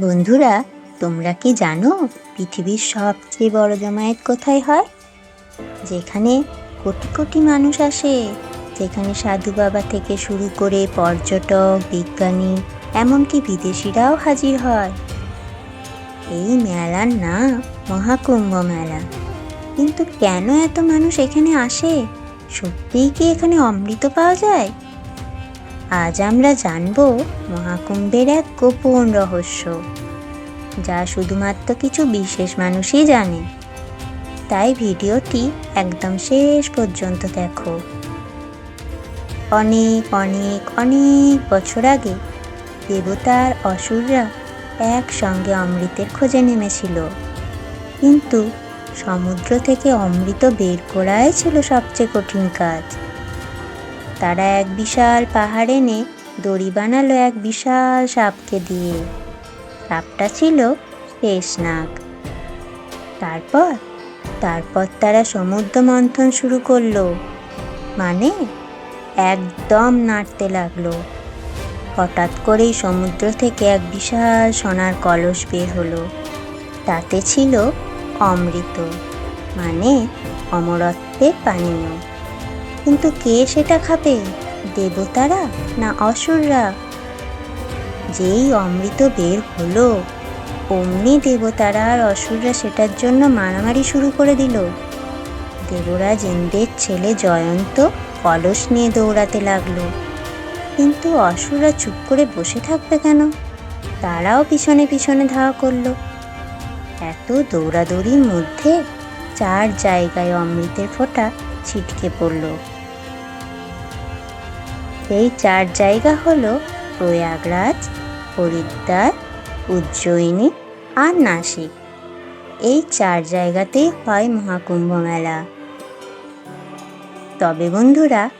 বন্ধুরা, তোমরা কি জানো পৃথিবীর সবচেয়ে বড় জমায়েত কোথায় হয়? যেখানে কোটি কোটি মানুষ আসে, যেখানে সাধু বাবা থেকে শুরু করে পর্যটক, বিজ্ঞানী, এমনকি বিদেশিরাও হাজির হয়। এই মেলার নাম মহাকুম্ভ মেলা। কিন্তু কেন এত মানুষ এখানে আসে? সত্যিই কি এখানে অমৃত পাওয়া যায়? আজ আমরা জানব মহাকুম্ভের এক গোপন রহস্য, যা শুধুমাত্র কিছু বিশেষ মানুষই জানে। তাই ভিডিওটি একদম শেষ পর্যন্ত দেখো। অনেক অনেক অনেক বছর আগে দেবতার অসুররা একসঙ্গে অমৃতের খোঁজে নেমেছিল। কিন্তু সমুদ্র থেকে অমৃত বের করাই ছিল সবচেয়ে কঠিন কাজ। তারা এক বিশাল পাহাড় এনে দড়ি বানালো এক বিশাল সাপকে দিয়ে। সাপটা ছিল শেষনাগ। তারপর তারপর তারা সমুদ্র মন্থন শুরু করল। মানে একদম নাড়তে লাগল। হঠাৎ করেই সমুদ্র থেকে এক বিশাল সোনার কলস বের হলো। তাতে ছিল অমৃত। মানে অমরত্বের পানীয়। কিন্তু কে সেটা খাবে? দেবতারা না অসুররা? যেই অমৃত বের হলো, অমনি দেবতারা আর অসুররা সেটার জন্য মারামারি শুরু করে দিল। দেবরাজ ইন্দ্রের ছেলে জয়ন্ত কলস নিয়ে দৌড়াতে লাগল। কিন্তু অসুররা চুপ করে বসে থাকবে কেন? তারাও পিছনে পিছনে ধাওয়া করল। এত দৌড়াদৌড়ির মধ্যে চার জায়গায় অমৃতের ফোঁটা ছিটকে পড়ল। এই চার জায়গা হলো প্রয়াগরাজ, হরিদ্বার, উজ্জয়িনী আর নাসিক। এই চার জায়গাতেই হয় মহাকুম্ভ মেলা। তবে বন্ধুরা,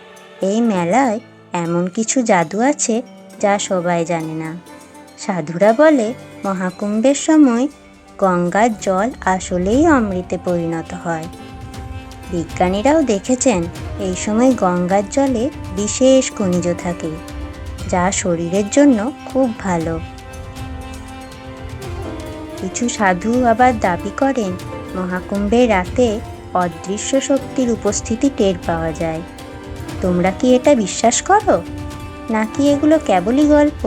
এই মেলায় এমন কিছু জাদু আছে যা সবাই জানে না। সাধুরা বলে, মহাকুম্ভের সময় গঙ্গার জল আসলেই অমৃতে পরিণত হয়। বিজ্ঞানীরাও দেখেছেন, এই সময় গঙ্গার জলে বিশেষ খনিজ থাকে, যা শরীরের জন্য খুব ভালো। কিছু সাধু আবার দাবি করেন, মহাকুম্ভের রাতে অদৃশ্য শক্তির উপস্থিতি টের পাওয়া যায়। তোমরা কি এটা বিশ্বাস করো? নাকি এগুলো কেবলই গল্প?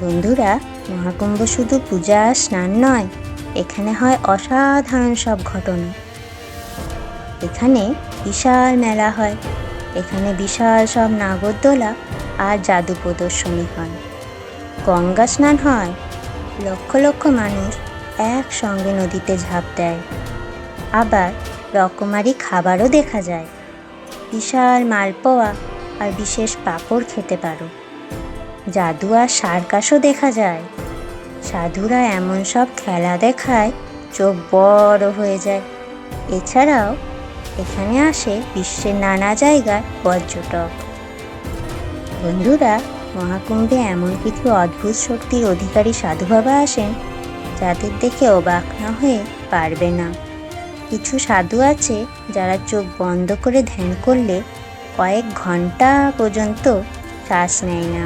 বন্ধুরা, মহাকুম্ভ শুধু পূজা আর স্নান নয় এখানে হয় অসাধারণ সব ঘটনা। এখানে বিশাল মেলা হয়, এখানে বিশাল সব নাগরদোলা আর জাদু প্রদর্শনী হয়। গঙ্গা স্নান হয়, লক্ষ লক্ষ মানুষ একসঙ্গে নদীতে ঝাঁপ দেয়। আবার রকমারি খাবারও দেখা যায়। বিশাল মালপোয়া আর বিশেষ পাঁপড় খেতে পারো। জাদু আর সার্কাসও দেখা যায়। সাধুরা এমন সব খেলা দেখায়, চোখ বড় হয়ে যায়। এছাড়াও, এখানে আসে বিশ্বের নানা জায়গার পর্যটক। বন্ধুরা, মহাকুম্ভে এমন কিছু অদ্ভুত শক্তির অধিকারী সাধু বাবা আসেন, যাদের দেখে অবাক না হয়ে পারবে না। কিছু সাধু আছে, যারা চোখ বন্ধ করে ধ্যান করলে কয়েক ঘণ্টা পর্যন্ত শ্বাস নেয় না।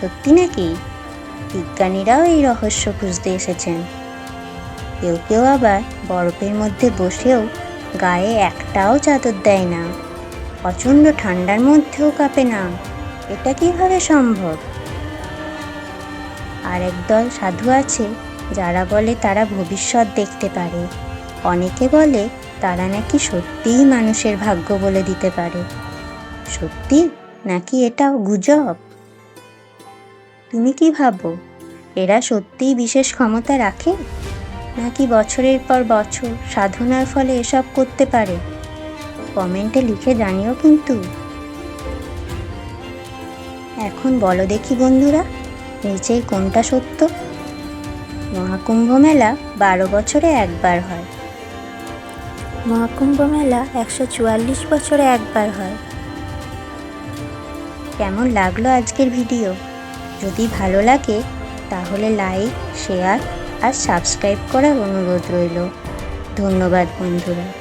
সত্যি নাকি? বিজ্ঞানীরাও এই রহস্য খুঁজতে এসেছেন। কেউ কেউ আবার বরফের মধ্যে বসেও গায়ে একটাও চাদর দেয় না। প্রচণ্ড ঠান্ডার মধ্যেও কাঁপে না। এটা কীভাবে সম্ভব? আর একদল সাধু আছে, যারা বলে তারা ভবিষ্যৎ দেখতে পারে। অনেকে বলে তারা নাকি সত্যিই মানুষের ভাগ্য বলে দিতে পারে। সত্যি? নাকি এটাও গুজব? তুমি কি ভাবো? এরা সত্যিই বিশেষ ক্ষমতা রাখে? নাকি বছরের পর বছর সাধনার ফলে এসব করতে পারে? কমেন্টে লিখে জানিও কিন্তু। এখন বলো দেখি বন্ধুরা নিচের কোনটা সত্য? মহাকুম্ভ মেলা বারো বছরে একবার হয়। মহাকুম্ভ মেলা একশো চুয়াল্লিশ বছরে একবার হয়। কেমন লাগল আজকের ভিডিও? যদি ভালো লাগে তাহলে লাইক শেয়ার আর সাবস্ক্রাইব করার অনুরোধ রইল। ধন্যবাদ বন্ধুরা।